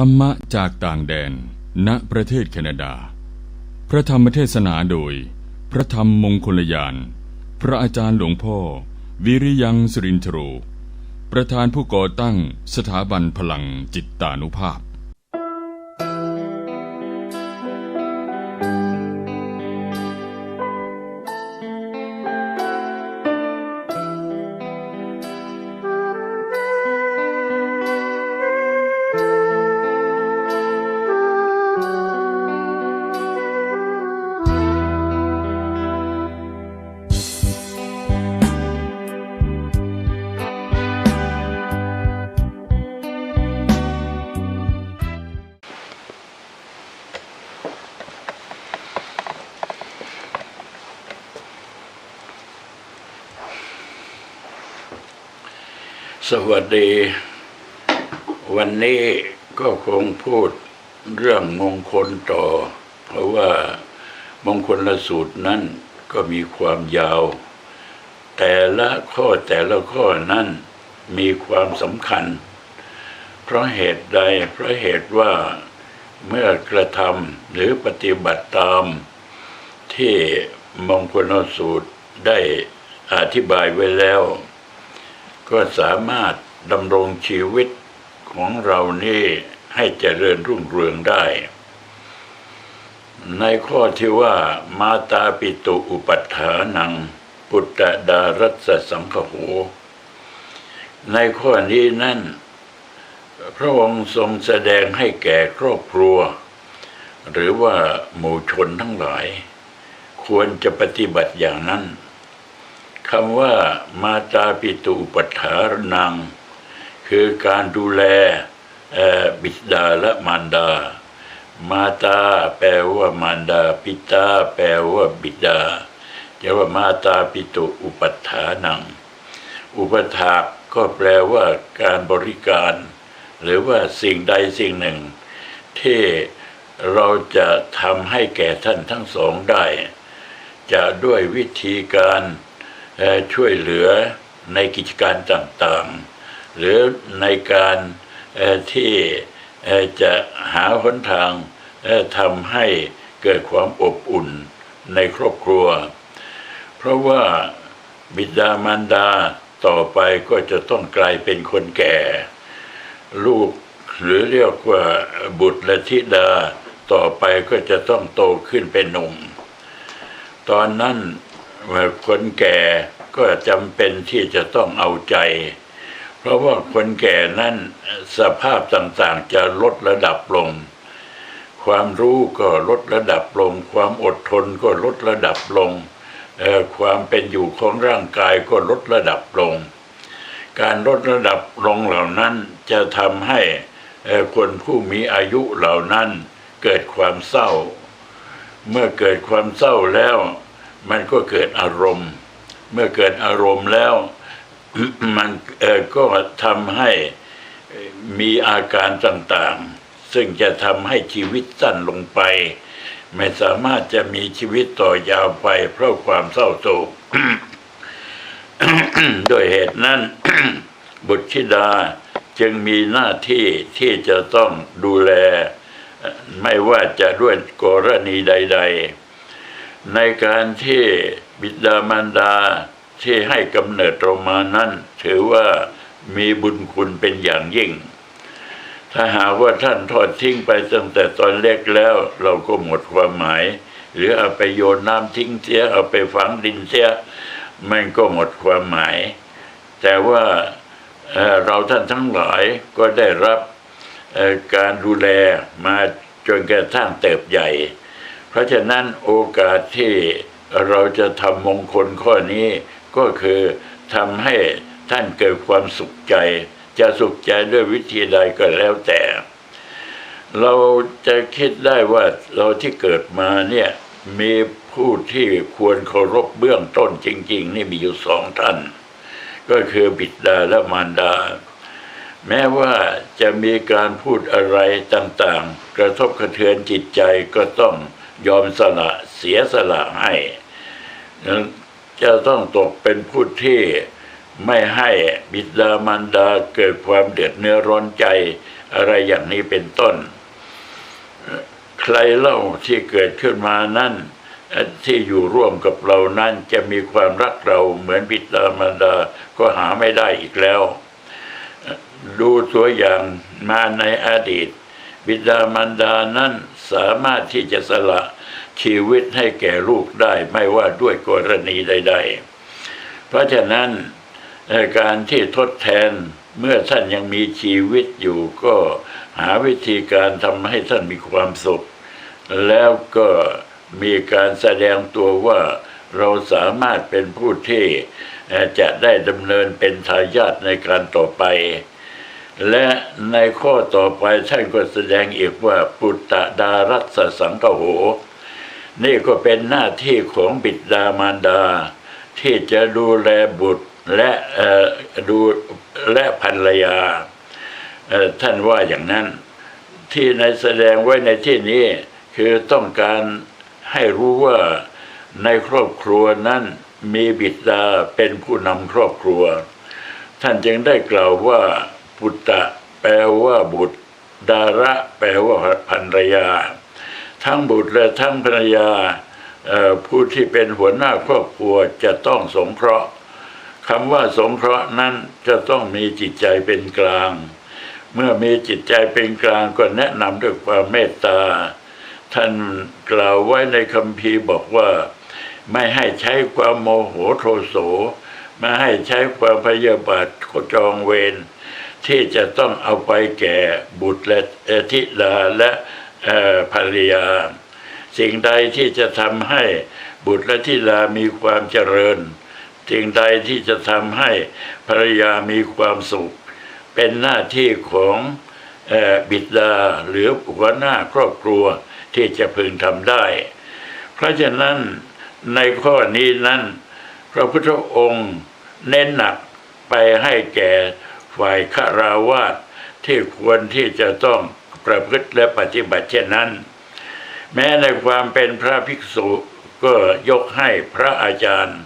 ธรรมะจากต่างแดน ณ ประเทศแคนาดา พระธรรมเทศนาโดย พระธรรมมงคลยาน พระอาจารย์หลวงพ่อ วิริยังสรินทโรประธานผู้ก่อตั้งสถาบันพลังจิตตานุภาพ สวัสดี วันนี้ก็คงพูดเรื่องมงคลต่อ เพราะว่ามงคลละสูตรนั้นก็มีความยาว แต่ละข้อแต่ละข้อนั้นมีความสำคัญ เพราะเหตุใดเพราะเหตุว่าเมื่อกระทำหรือปฏิบัติตาม ที่มงคลละสูตรได้อธิบายไว้แล้ว ก็สามารถดำรงชีวิตของเรานี่ให้เจริญรุ่งเรืองได้ ในข้อที่ว่ามาตาปิตุอุปัฏฐานัง ปุตตะดารัสสังคโห ในข้อนี้นั่น พระองค์ทรงแสดงให้แก่ครอบครัว หรือว่าหมู่ชนทั้งหลาย ควรจะปฏิบัติอย่างนั้น คำว่ามาตาปิตุอุปัฏฐานัง คือการดูแลบิดาและมารดา มาตาแปลว่ามารดาปิตาแปลว่าบิดาจะว่ามาตาปิตุอุปัฏฐานัง อุปถากก็แปลว่าการบริการ หรือว่าสิ่งใดสิ่งหนึ่ง ที่เราจะทำให้แก่ท่านทั้งสองได้ จะด้วยวิธีการ ช่วยเหลือในกิจการต่างๆ หรือในการที่จะหาหนทางทำให้เกิดความอบอุ่นในครอบครัว เพราะว่าบิดามารดาต่อไปก็จะต้องกลายเป็นคนแก่ ลูกหรือเรียกว่าบุตรและธิดาต่อไปก็จะต้องโตขึ้นเป็นหนุ่ม ตอนนั้น คนแก่ก็จำเป็นที่จะต้องเอาใจ เพราะว่าคนแก่นั้นสภาพต่างๆจะลดระดับลง ความรู้ก็ลดระดับลง ความอดทนก็ลดระดับลง ความเป็นอยู่ของร่างกายก็ลดระดับลง การลดระดับลงเหล่านั้นจะทำให้คนผู้มีอายุเหล่านั้นเกิดความเศร้า เมื่อเกิดความเศร้าแล้ว มันก็เกิดอารมณ์ เมื่อเกิดอารมณ์แล้วมันก็ทำให้มีอาการต่างๆ ซึ่งจะทำให้ชีวิตสั้นลงไป ไม่สามารถจะมีชีวิตต่อยาวไปเพราะความเศร้าโศกด้วยเหตุนั้น บุตรธิดาจึงมีหน้าที่ที่จะต้องดูแล ไม่ว่าจะด้วยกรณีใด ๆ ในการที่บิดามารดาที่ให้กำเนิดเรามานั้น ถือว่ามีบุญคุณเป็นอย่างยิ่ง ถ้าหากว่าท่านทอดทิ้งไปตั้งแต่ตอนเล็กแล้ว เราก็หมดความหมาย หรือเอาไปโยนน้ำทิ้งเสียเอาไปฝังดินเสียมันก็หมดความหมาย แต่ว่าเเราท่านทั้งหลายก็ได้รับการดูแลมาจนกระทั่งเติบใหญ่ ราะฉะนั้นโอกาสที่เราจะทำมงคลข้อนี้ก็คือทำให้ท่านเกิดความสุขใจ จะสุขใจด้วยวิธีใดก็แล้วแต่ เราจะคิดได้ว่าเราที่เกิดมาเนี่ยมีผู้ที่ควรเคารพเบื้องต้นจริง ๆ นี่มีอยู่สองท่าน ก็คือบิดาและมารดา แม้ว่าจะมีการพูดอะไรต่างๆ กระทบกระเทือนจิตใจก็ต้อง ยอมสละเสียสละให้นั่นจะต้องตกเป็นผู้ที่ไม่ให้บิดามารดาเกิดความเดือดเนื้อร้อนใจอะไรอย่างนี้เป็นต้น ใครเล่าที่เกิดขึ้นมานั่นที่อยู่ร่วมกับเรานั้นจะมีความรักเราเหมือนบิดามารดาก็หาไม่ได้อีกแล้ว ดูตัวอย่างมาในอดีต บิดามารดานั้น สามารถที่จะสละชีวิตให้แก่ลูกได้ไม่ว่าด้วยกรณีใด ๆ เพราะฉะนั้นการที่ทดแทนเมื่อท่านยังมีชีวิตอยู่ก็หาวิธีการทำให้ท่านมีความสุข แล้วก็มีการแสดงตัวว่าเราสามารถเป็นผู้ที่เอ่จะได้ดำเนินเป็นทายาทในการต่อไป และในข้อต่อไปท่านก็แสดงอีกว่าปุตตะดารัสสังกโห นี่ก็เป็นหน้าที่ของบิดามารดา ที่จะดูแลบุตรและดูและภรรยา ท่านว่าอย่างนั้น ที่ในแสดงไว้ในที่นี้คือต้องการให้รู้ว่าในครอบครัวนั้นมีบิดาเป็นผู้นำครอบครัว ท่านจึงได้กล่าวว่า ปุตตะแปลว่าบุตร ดาระแปลว่าภรรยา ทั้งบุตรและทั้งภรรยาผู้ที่เป็นหัวหน้าครอบครัวจะต้องสงเคราะห์คำว่าสงเคราะห์นั้นจะต้องมีจิตใจเป็นกลาง เมื่อมีจิตใจเป็นกลางก็แนะนำด้วยความเมตตา ท่านกล่าวไว้ในคัมภีบอกว่า ไม่ให้ใช้ความโมโหโทโส ไม่ให้ใช้ความพยาบาทจองเวร ที่จะต้องเอาไปแก่บุตรและธิดาและภรรยา สิ่งใดที่จะทำให้บุตรและธิดามีความเจริญ สิ่งใดที่จะทำให้ภรรยามีความสุข เป็นหน้าที่ของอบิดาหรือหัวหน้าครอบครัวที่จะพึงทำได้ เพราะฉะนั้นในข้อนี้นั้น พระพุทธองค์เน้นหนักไปให้แก่ ฝ่ายฆราวาสที่ควรที่จะต้องประพฤติและปฏิบัติเช่นนั้น แม้ในความเป็นพระภิกษุก็ยกให้พระอาจารย์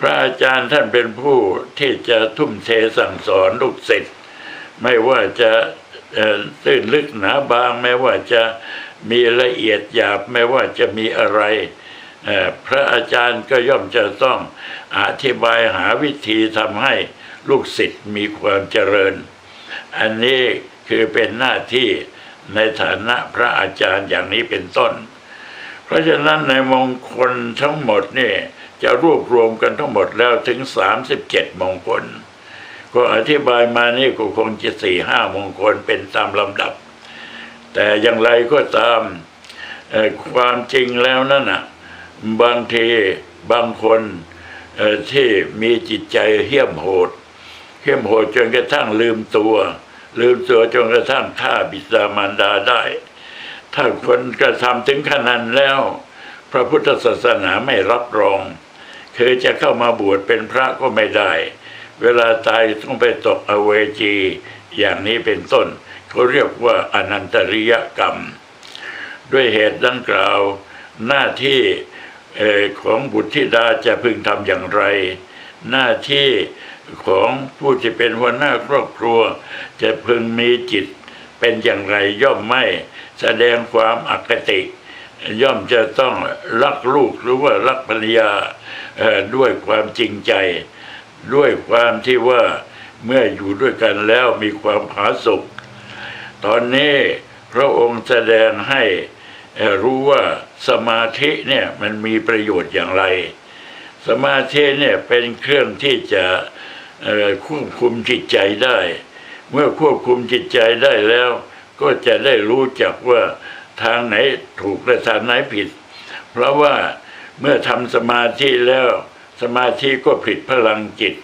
พระอาจารย์ท่านเป็นผู้ที่จะทุ่มเทสั่งสอนลูกศิษย์ไม่ว่าจะตื้นลึกหนาบาง ไม่ว่าจะมีละเอียดหยาบไม่ว่าจะมีอะไร พระอาจารย์ก็ย่อมจะต้องอธิบายหาวิธีทำให้ ลูกศิษย์มีความเจริญ อันนี้คือเป็นหน้าที่ในฐานะพระอาจารย์อย่างนี้เป็นต้น เพราะฉะนั้นในมงคลทั้งหมดนี่จะรวบรวมกันทั้งหมดแล้วถึง 37 มงคล ก็อธิบายมานี่ก็คงจะสี่ห้ามงคลเป็นตามลำดับ แต่อย่างไรก็ตามความจริงแล้วนั่นน่ะบางทีบางคนที่มีจิตใจเหี้ยมโหด เข้มโหดจนกระทั่งลืมตัว ลืมตัวจนกระทั่งฆ่าบิดามารดาได้ ถ้าคนกระทำถึงขนาดแล้ว พระพุทธศาสนาไม่รับรอง คือจะเข้ามาบวชเป็นพระก็ไม่ได้ เวลาตายต้องไปตกอเวจี อย่างนี้เป็นต้นเขาเรียกว่าอนันตริยกรรม ด้วยเหตุดังกล่าว หน้าที่ของบุตรธิดาจะพึงทำอย่างไร หน้าที่ ของผู้ที่เป็นหัวหน้าครอบครัว จะพึงมีจิตเป็นอย่างไรย่อมไม่แสดงความอคติ ย่อมจะต้องรักลูกหรือว่ารักภรรยาด้วยความจริงใจ ด้วยความที่ว่าเมื่ออยู่ด้วยกันแล้วมีความผาสุกตอนนี้พระองค์แสดงให้รู้ว่าสมาธิเนี่ยมันมีประโยชน์อย่างไร สมาธิเนี่ยเป็นเครื่องที่จะ ควบคุมจิตใจได้ เมื่อควบคุมจิตใจได้แล้ว ก็จะได้รู้จักว่าทางไหนถูกและทางไหนผิด เพราะว่าเมื่อทำสมาธิแล้ว สมาธิก็ผิดพลังจิต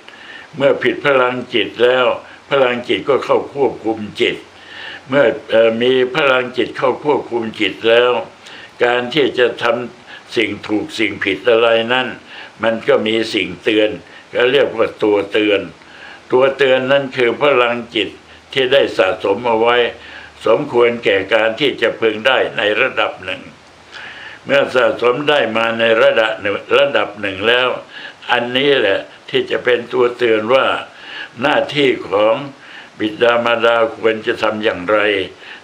เมื่อผิดพลังจิตแล้ว พลังจิตก็เข้าควบคุมจิต เมื่อมีพลังจิตเข้าควบคุมจิตแล้ว การที่จะทำสิ่งถูกสิ่งผิดอะไรนั่นมันก็มีสิ่งเตือน ก็เรียกว่าตัวเตือน ตัวเตือนนั่นคือพลังจิตที่ได้สะสมเอาไว้ สมควรแก่การที่จะพึงได้ในระดับหนึ่ง เมื่อสะสมได้มาในระดับหนึ่งระดับหนึ่งแล้ว อันนี้แหละที่จะเป็นตัวเตือนว่า หน้าที่ของบิดามารดาควรจะทำอย่างไร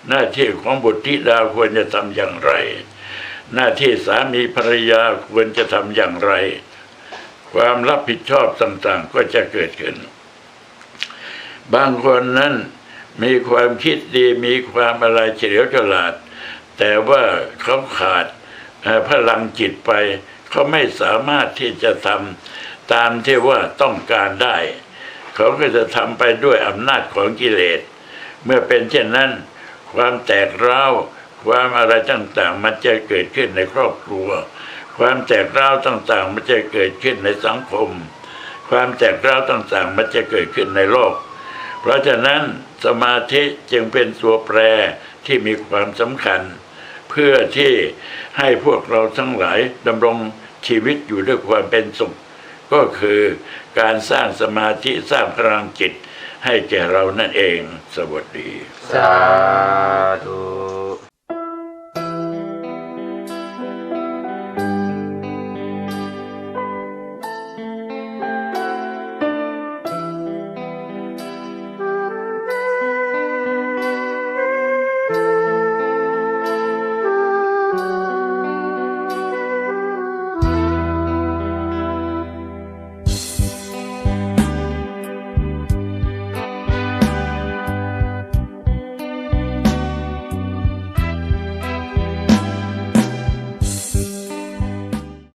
หน้าที่ของบุตรธิดาควรจะทำอย่างไร หน้าที่สามีภรรยาควรจะทำอย่างไร ความรับผิดชอบต่างๆ ก็จะเกิดขึ้น บางคนนั้นมีความคิดดีมีความอะไรเฉลียวฉลาด แต่ว่าเขาขาดพลังจิตไป เขาไม่สามารถที่จะทำตามที่ว่าต้องการได้ เขาก็จะทำไปด้วยอำนาจของกิเลส เมื่อเป็นเช่นนั้น ความแตกร้าวความอะไรต่างๆ มันจะเกิดขึ้นในครอบครัว ความแตกร้าวต่างๆ มันจะเกิดขึ้นในสังคม ความแตกร้าวต่างๆ มันจะเกิดขึ้นในโลก เพราะฉะนั้นสมาธิจึงเป็นตัวแปรที่มีความสำคัญ เพื่อที่ให้พวกเราทั้งหลายดำรงชีวิตอยู่ด้วยความเป็นสุข ก็คือการสร้างสมาธิสร้างพลังจิตให้แก่เรานั่นเอง สวัสดี สาธุ